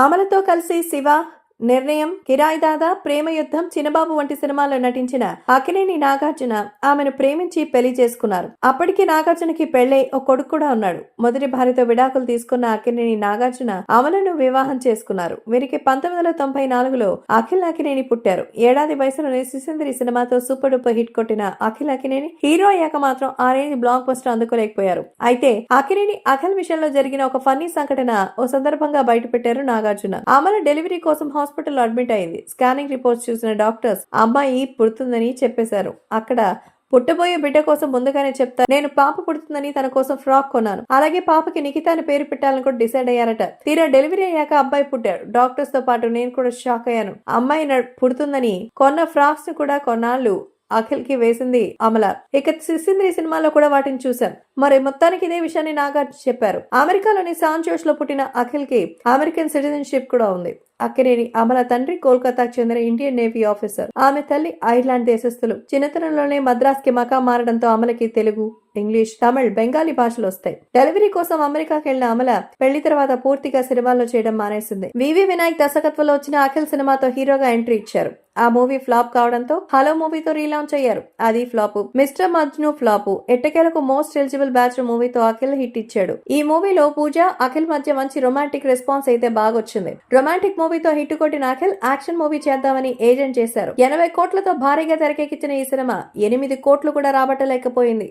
అమలతో కలిసి శివ నిర్ణయం కిరాయి దాదా ప్రేమ యుద్ధం చిన్నబాబు వంటి సినిమాల్లో నటించిన అకినేని నాగార్జున ఆమెను ప్రేమించి పెళ్ళి చేసుకున్నారు. అప్పటికి నాగార్జునకి పెళ్ళై ఒక కొడుకు కూడా ఉన్నాడు. మొదటి భార్యతో విడాకులు తీసుకున్న అకినేని నాగార్జున అమలను వివాహం చేసుకున్నారు. వీరికి పంతొమ్మిది వందల తొంభై నాలుగులో అఖిల్ అకినేని పుట్టారు. ఏడాది వయసులోనే సిసింద్రి సినిమాతో సూపర్ డూపర్ హిట్ కొట్టిన అఖిల్ అకినేని హీరో అయ్యాక మాత్రం ఆ రేంజ్ బ్లాక్ బస్టర్ అందుకోలేకపోయారు. అయితే అకినేని అఖిల్ విషయంలో జరిగిన ఒక ఫన్నీ సంఘటన ఓ సందర్భంగా బయటపెట్టారు నాగార్జున. అమల డెలివరీ కోసం హాస్పిటల్లో అడ్మిట్ అయింది. స్కానింగ్ రిపోర్ట్స్ చూసిన డాక్టర్స్ అమ్మాయి పుడుతుందని చెప్పేశారు. అక్కడ పుట్టబోయే బిడ్డ కోసం ముందుగానే చెప్తా నేను పాప పుడుతుందని తన కోసం ఫ్రాక్ కొన్నాను. అలాగే పాపకి నిఖిత అని పేరు పెట్టాలని కూడా డిసైడ్ అయ్యారట. తీరా డెలివరీ అయ్యాక అబ్బాయి పుట్టాడు. డాక్టర్స్తో పాటు నేను కూడా షాక్ అయ్యాను. అమ్మాయి న- పుడుతుందని కొన్న ఫ్రాక్స్ని కూడా కొన్నాళ్ళు అఖిల్కి వేసింది అమల. ఇక సిసింద్రి సినిమాలో కూడా వాటిని చూశాం. మరి మొత్తానికి ఇదే విషయాన్ని నాగార్జున చెప్పారు. అమెరికాలోని సాన్ జోష్లో పుట్టిన అఖిల్కి అమెరికన్ సిటిజన్షిప్ కూడా ఉంది. అక్కినేని అమల తండ్రి కోల్కతాకు చెందిన ఇండియన్ నేవీ ఆఫీసర్. ఆమె తల్లి ఐర్లాండ్ దేశస్థులు. చిన్నతనంలోనే మద్రాస్కి మకా మారడంతో అమలకి తెలుగు ఇంగ్లీష్ తమిళ్ బెంగాలీ భాషలు వస్తాయి. డెలివరీ కోసం అమెరికాకి వెళ్ళిన అమల పెళ్ళి తర్వాత పూర్తిగా సినిమాల్లో చేయడం మానేసింది. వివి వినాయక్ దర్శకత్వంలో వచ్చిన అఖిల్ సినిమాతో హీరోగా ఎంట్రీ ఇచ్చారు. ఆ మూవీ ఫ్లాప్ కావడంతో హలో మూవీతో రీలాంచ్ అయ్యారు. అది ఫ్లాప్. Mister Majnu flop. ఎట్టకేలకు మోస్ట్ ఎలిజిబుల్ బ్యాచ్ మూవీతో అఖిల్ హిట్ ఇచ్చాడు. ఈ మూవీలో పూజ అఖిల్ మధ్య మంచి రొమాంటిక్ రెస్పాన్స్ అయితే బాగొచ్చింది. రొమాంటిక్ మూవీతో హిట్ కొట్టిన అఖిల్ యాక్షన్ మూవీ చేద్దామని ఏజెంట్ చేశారు. ఎనభై కోట్లతో భారీగా తెరకెక్కించిన ఈ సినిమా ఎనిమిది కోట్లు కూడా రాబట్టలేకపోయింది.